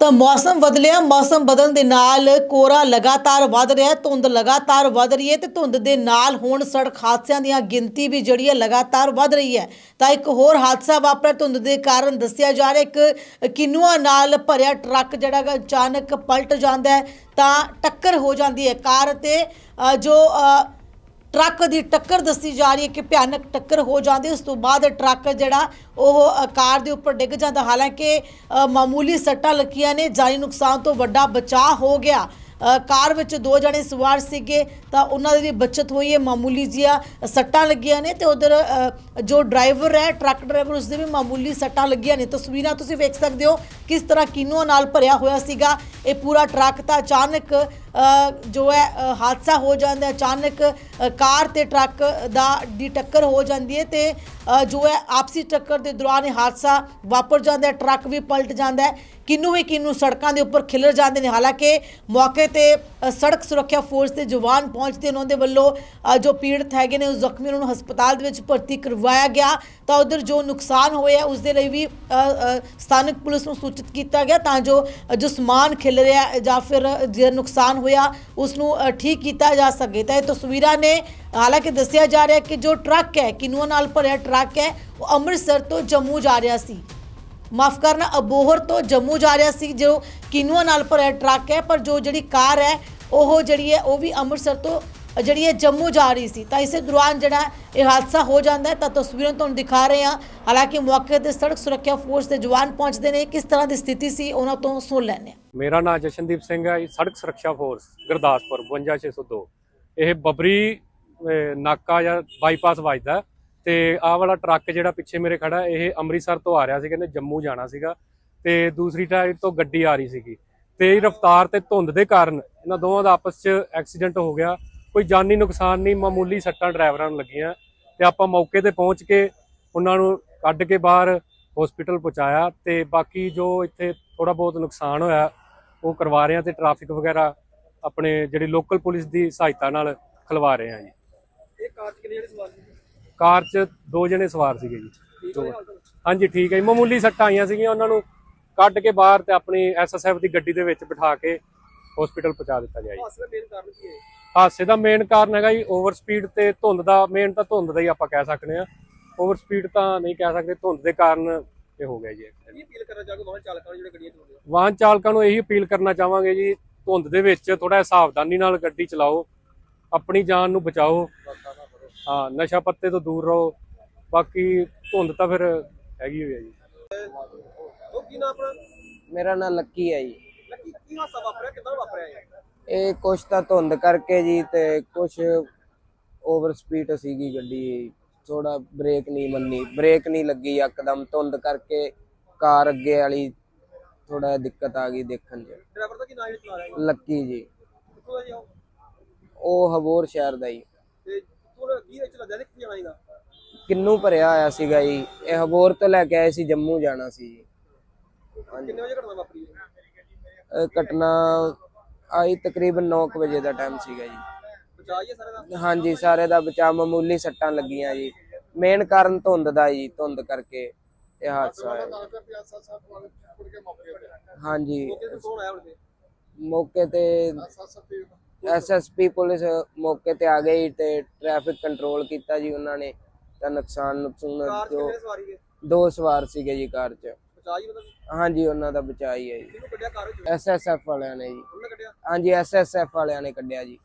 ਤਾਂ ਮੌਸਮ ਬਦਲਿਆ ਮੌਸਮ ਬਦਲਣ ਦੇ ਨਾਲ ਕੋਰਾ ਲਗਾਤਾਰ ਵੱਧ ਰਿਹਾ ਹੈ ਧੁੰਦ ਲਗਾਤਾਰ ਵੱਧ ਰਹੀ ਹੈ ਤੇ ਧੁੰਦ ਦੇ ਨਾਲ ਹੁਣ ਸੜਕ ਹਾਦਸਿਆਂ ਦੀਆਂ ਗਿਣਤੀ ਵੀ ਜਿਹੜੀ ਹੈ ਲਗਾਤਾਰ ਵੱਧ ਰਹੀ ਹੈ। ਤਾਂ ਇੱਕ ਹੋਰ ਹਾਦਸਾ ਵਾਪਰਿਆ ਧੁੰਦ ਦੇ ਕਾਰਨ ਦੱਸਿਆ ਜਾ ਰਿਹਾ ਇੱਕ ਕਿਨੂਆ ਨਾਲ ਭਰਿਆ ਟਰੱਕ ਜਿਹੜਾ ਗਾ ਅਚਾਨਕ ਪਲਟ ਜਾਂਦਾ ਹੈ ਤਾਂ ਟੱਕਰ ਹੋ ਜਾਂਦੀ ਹੈ। ਕਾਰ ਤੇ ਅ, ਜੋ ਅ, ਟਰੱਕ ਦੀ ਟੱਕਰ ਦੱਸੀ ਜਾ ਰਹੀ ਹੈ ਕਿ ਭਿਆਨਕ ਟੱਕਰ ਹੋ ਜਾਂਦੀ ਉਸ ਤੋਂ ਬਾਅਦ ਟਰੱਕ ਜਿਹੜਾ ਉਹ ਕਾਰ ਦੇ ਉੱਪਰ ਡਿੱਗ ਜਾਂਦਾ। ਹਾਲਾਂਕਿ ਮਾਮੂਲੀ ਸੱਟਾਂ ਲੱਗੀਆਂ ਨੇ, ਜਾਨੀ ਨੁਕਸਾਨ ਤੋਂ ਵੱਡਾ ਬਚਾਅ ਹੋ ਗਿਆ। ਕਾਰ ਵਿੱਚ ਦੋ ਜਣੇ ਸਵਾਰ ਸੀਗੇ, ਤਾਂ ਉਹਨਾਂ ਦੀ ਵੀ ਬਚਤ ਹੋਈ ਹੈ। ਮਾਮੂਲੀ ਜਿਹੀਆਂ ਸੱਟਾਂ ਲੱਗੀਆਂ ਨੇ ਤੇ ਉਧਰ ਜੋ ਡਰਾਈਵਰ ਹੈ, ਟਰੱਕ ਡਰਾਈਵਰ, ਉਸਦੇ ਵੀ ਮਾਮੂਲੀ ਸੱਟਾਂ ਲੱਗੀਆਂ ਨੇ। ਤਸਵੀਰਾਂ ਤੁਸੀਂ ਵੇਖ ਸਕਦੇ ਹੋ ਕਿਸ ਤਰ੍ਹਾਂ ਕਿਨੂਆਂ ਨਾਲ ਭਰਿਆ ਹੋਇਆ ਸੀਗਾ। ਇਹ ਪੂਰਾ ਟਰੱਕ ਤਾਂ ਅਚਾਨਕ ਜੋ ਹੈ ਹਾਦਸਾ ਹੋ ਜਾਂਦਾ ਅਚਾਨਕ ਕਾਰ ਤੇ ਟਰੱਕ ਦਾ ਦੀ ਟੱਕਰ ਹੋ ਜਾਂਦੀ ਹੈ ਤੇ ਜੋ ਹੈ ਆਪਸੀ ਟੱਕਰ ਦੇ ਦੌਰਾਨ ਇਹ ਹਾਦਸਾ ਵਾਪਰ ਜਾਂਦਾ ਹੈ, ਟਰੱਕ ਵੀ ਪਲਟ ਜਾਂਦਾ ਹੈ, ਕਿੰਨੂ ਹੀ ਕਿੰਨੂ ਸੜਕਾਂ ਦੇ ਉੱਪਰ ਖਿਲਰ ਜਾਂਦੇ ਨੇ। ਹਾਲਾਂਕਿ ਮੌਕੇ ਤੇ ਸੜਕ ਸੁਰੱਖਿਆ ਫੋਰਸ ਦੇ ਜਵਾਨ ਪਹੁੰਚਦੇ ਨੇ, ਉਹਨਾਂ ਦੇ ਵੱਲੋਂ ਜੋ ਪੀੜਤ ਹੈਗੇ ਨੇ ਉਸ ਜ਼ਖਮੀ ਨੂੰ ਹਸਪਤਾਲ ਦੇ ਵਿੱਚ ਭਰਤੀ ਕਰਵਾਇਆ ਗਿਆ। ਤਾਂ ਉਧਰ ਜੋ ਨੁਕਸਾਨ ਹੋਇਆ ਉਸ ਦੇ ਲਈ ਵੀ ਸਥਾਨਕ ਪੁਲਿਸ ਨੂੰ ਸੂਚਿਤ ਕੀਤਾ ਗਿਆ ਤਾਂ ਜੋ ਜੋ ਸਮਾਨ ਖਿਲ ਰਿਹਾ ਜਾਂ ਫਿਰ ਜੇ ਨੁਕਸਾਨ ਹੋਇਆ ਉਸ ਨੂੰ ਠੀਕ ਕੀਤਾ ਜਾ ਸਕੇ। ਤਾਂ ਇਹ ਤਸਵੀਰਾਂ ਨੇ ਹਾਲਾਂਕਿ ਦੱਸਿਆ ਜਾ ਰਿਹਾ ਕਿ ਜੋ ਟਰੱਕ ਹੈ, ਕਿਨੂਆ ਨਾਲ ਭਰਿਆ ਟਰੱਕ ਹੈ, ਉਹ ਅੰਮ੍ਰਿਤਸਰ ਤੋਂ ਜੰਮੂ ਜਾ ਰਿਹਾ ਸੀ। ਮਾਫ ਕਰਨਾ, ਅਬੋਹਰ ਤੋਂ ਜੰਮੂ ਜਾ ਰਿਹਾ ਸੀ, ਜੋ ਕਿਨੂਆ ਨਾਲ ਭਰਿਆ ਟਰੱਕ ਹੈ, ਪਰ ਜੋ ਜਿਹੜੀ ਕਾਰ ਹੈ, ਉਹ ਜਿਹੜੀ ਹੈ, ਉਹ ਵੀ ਅੰਮ੍ਰਿਤਸਰ ਤੋਂ ਜਿਹੜੀ ਹੈ ਜੰਮੂ ਜਾ ਰਹੀ ਸੀ। ਤਾਂ ਇਸੇ ਦੌਰਾਨ ਜਿਹੜਾ ਇਹ ਹਾਦਸਾ ਹੋ ਜਾਂਦਾ ਹੈ, ਤਾਂ ਤਸਵੀਰਾਂ ਤੁਹਾਨੂੰ ਦਿਖਾ ਰਹੇ ਹਾਂ। ਹਾਲਾਂਕਿ ਮੌਕੇ ਤੇ ਸੜਕ ਸੁਰੱਖਿਆ ਫੋਰਸ ਦੇ ਜਵਾਨ ਪਹੁੰਚਦੇ ਨੇ ਕਿਸ ਤਰ੍ਹਾਂ ਦੀ ਸਥਿਤੀ ਸੀ, ਉਹਨਾਂ ਤੋਂ ਸੁਣ ਲੈਂਦੇ ਹਾਂ। ਮੇਰਾ ਨਾਮ ਜਸ਼ਨਦੀਪ ਸਿੰਘ ਹੈ ਸੜਕ ਸੁਰੱਖਿਆ ਫੋਰਸ, ਗੁਰਦਾਸਪੁਰ 52602 ਇਹ ਬਬਰੀ ਨਾਕਾ ਜਾਂ ਬਾਈਪਾਸ ਵੱਜਦਾ ਤੇ ਆਹ ਵਾਲਾ ਟਰੱਕ ਜਿਹੜਾ ਪਿੱਛੇ ਮੇਰੇ ਖੜਾ, ਇਹ ਅੰਮ੍ਰਿਤਸਰ ਤੋਂ ਆ ਰਿਹਾ ਸੀ ਕਹਿੰਦੇ ਜੰਮੂ ਜਾਣਾ ਸੀਗਾ। ਤੇ ਦੂਸਰੀ ਸਾਈਡ ਤੋਂ ਗੱਡੀ ਆ ਰਹੀ ਸੀਗੀ। ਤੇਜ਼ ਰਫ਼ਤਾਰ ਤੇ ਧੁੰਦ ਦੇ ਕਾਰਨ ਇਹਨਾਂ ਦੋਵਾਂ ਦਾ ਆਪਸ 'ਚ ਐਕਸੀਡੈਂਟ ਹੋ ਗਿਆ। ਕੋਈ ਜਾਨੀ ਨੁਕਸਾਨ ਨਹੀਂ, ਮਾਮੂਲੀ ਸੱਟਾਂ ਡਰਾਈਵਰਾਂ ਨੂੰ ਲੱਗੀਆਂ। ਤੇ ਆਪਾਂ ਮੌਕੇ ਤੇ ਪਹੁੰਚ ਕੇ ਉਹਨਾਂ ਨੂੰ ਕੱਢ ਕੇ ਬਾਹਰ ਹਸਪੀਟਲ ਪਹੁੰਚਾਇਆ। ਤੇ ਬਾਕੀ ਜੋ ਇੱਥੇ ਥੋੜਾ ਬਹੁਤ ਨੁਕਸਾਨ ਹੋਇਆ, ਉਹ ਕਰਵਾ ਰਹੇ ਆ ਤੇ ਟ੍ਰੈਫਿਕ ਵਗੈਰਾ ਆਪਣੇ ਜਿਹੜੀ ਲੋਕਲ ਪੁਲਿਸ ਦੀ ਸਹਾਇਤਾ ਨਾਲ ਖਲਵਾ ਰਹੇ ਆ ਜੀ। ਕਾਰ ਚ ਕਿੰਨੇ ਜਿਹੜੇ ਸਵਾਰ ਸੀ ਕਾਰ 'ਚ ਦੋ ਜਣੇ ਸਵਾਰ ਸੀਗੇ ਜੀ। ਦੋ-? ਹਾਂਜੀ ਠੀਕ ਹੈ ਜੀ। ਮਾਮੂਲੀ ਸੱਟਾਂ ਆਈਆਂ ਸੀਗੀਆਂ ਉਹਨਾਂ ਨੂੰ ਕੱਢ ਕੇ ਬਾਹਰ ਤੇ ਆਪਣੀ ਐਸਐਸਐਫ ਦੀ ਗੱਡੀ ਦੇ ਵਿੱਚ ਬਿਠਾ ਕੇ ਹਸਪੀਟਲ ਪਹੁੰਚਾ ਦਿੱਤਾ ਗਿਆ ਜੀ। ਹਾਦਸੇ ਦਾ ਮੇਨ ਕਾਰਨ ਕੀ ਹੈ ਹਾਦਸੇ ਦਾ ਮੇਨ ਕਾਰਨ ਹੈਗਾ ਜੀ ਓਵਰ ਸਪੀਡ ਤੇ ਧੁੰਦ ਦਾ ਮੇਨ ਤਾਂ ਧੁੰਦ ਦਾ ਹੀ ਆਪਾਂ ਕਹਿ ਸਕਦੇ ਆ ਓਵਰ ਸਪੀਡ ਤਾਂ ਨਹੀਂ ਕਹਿ ਸਕਦੇ ਧੁੰਦ ਦੇ ਕਾਰਨ ਇਹ ਹੋ ਗਿਆ ਜੀ। accident। ਕੀ ਅਪੀਲ ਕਰਨਾ ਚਾਹੋਗੇ? ਵਾਹਨ ਚਾਲਕਾਂ ਨੂੰ ਜਿਹੜੇ ਗੱਡੀਆਂ ਚਲਾਉਂਦੇ ਆ? ਵਾਹਨ ਚਾਲਕਾਂ ਨੂੰ ਇਹੀ ਅਪੀਲ ਕਰਨਾ ਚਾਹਾਂਗੇ ਜੀ ਧੁੰਦ ਦੇ ਵਿੱਚ ਥੋੜਾ ਸਾਵਧਾਨੀ ਨਾਲ ਗੱਡੀ ਚਲਾਓ ਆਪਣੀ ਜਾਨ ਨੂੰ ਬਚਾਓ। ਹਾਂ ਨਸ਼ਾ ਪੱਤੇ ਤੋਂ ਦੂਰ ਰਹੋ। ਬਾਕੀ ਧੁੰਦ ਤਾਂ ਫਿਰ ਹੈਗੀ ਹੋਈ ਹੈ ਜੀ। ਉਹ ਕੀ ਨਾਮ ਆਪਣਾ? ਮੇਰਾ ਨਾਂ ਲੱਕੀ ਹੈ ਜੀ। ਲੱਕੀ ਕੀ ਹਾਦਸਾ ਵਾਪਰਿਆ? ਕਿੱਦਾਂ ਵਾਪਰਿਆ ਇਹ? ਇਹ ਕੁਛ ਤਾਂ ਧੁੰਦ ਕਰਕੇ ਜੀ ਤੇ ਕੁਛ ਓਵਰ ਸਪੀਡ ਸੀਗੀ ਗੱਡੀ। ਥੋੜਾ ਬ੍ਰੇਕ ਨਹੀਂ ਮੰਨੀ। ਬ੍ਰੇਕ ਨਹੀਂ ਲੱਗੀ ਇੱਕਦਮ। ਧੁੰਦ ਕਰਕੇ ਕਾਰ ਅੱਗੇ ਵਾਲੀ ਥੋੜਾ ਦਿੱਕਤ ਆ ਗਈ ਦੇਖਣ 'ਚ। ਡਰਾਈਵਰ ਦਾ ਕੀ ਨਾਮ ਜਿਹੜਾ ਚਲਾ ਰਿਹਾ ਹੈ ਲੱਕੀ ਜੀ। ਉਹ? ਹਬੋਰ ਸ਼ਹਿਰ ਦਾ ਜੀ। ਜਾਣਾ ਕਿੰਨੂ ਭਰਿਆ ਆਇਆ ਸੀਗਾ ਜੀ। ਇਹ ਹਬੋਰ ਤੋਂ ਲੈ ਕੇ ਆਏ ਸੀ ਜੰਮੂ ਜਾਣਾ ਸੀ ਜੀ। ਕਿੰਨੇ ਵਜੇ ਘਟਨਾ ਵਾਪਰੀ ਹੈ? ਇਹ ਘਟਨਾ ਆਈ ਤਕਰੀਬਨ 9 ਵਜੇ ਦਾ ਟਾਈਮ ਸੀਗਾ ਜੀ। ਬਚਾ ਸਾਰੇ ਦਾ? ਹਾਂਜੀ ਸਾਰੇ ਦਾ ਬਚਾਅ ਮਾਮੂਲੀ ਸੱਟਾਂ ਲੱਗੀਆਂ ਜੀ। ਮੇਨ ਕਾਰਨ ਧੁੰਦ ਦਾ ਜੀ ਧੁੰਦ ਕਰਕੇ ਇਹ ਹਾਦਸਾ ਹੋਇਆ। ਹਾਂਜੀ। ਮੌਕੇ ਤੇ ਐਸਐਸਪੀ ਪੁਲਿਸ ਮੌਕੇ ਤੇ ਆ ਗਈ ਤੇ ਟ੍ਰੈਫਿਕ ਕੰਟਰੋਲ ਕੀਤਾ ਜੀ ਉਹਨਾਂ ਨੇ ਤਾਂ ਨੁਕਸਾਨ ਨੁਕਸਾਨ ਜੋ ਦੋ? ਸਵਾਰ ਸੀਗੇ ਜੀ ਕਾਰ 'ਚ। ਹਾਂਜੀ ਉਹਨਾਂ ਦਾ ਬਚਾਅ ਹੀ ਜੀ। ਐਸਐਸਐਫ ਵਾਲਿਆਂ ਨੇ ਜੀ। ਹਾਂਜੀ ਐਸਐਸਐਫ ਵਾਲਿਆਂ ਨੇ ਕੱਢਿਆ ਜੀ।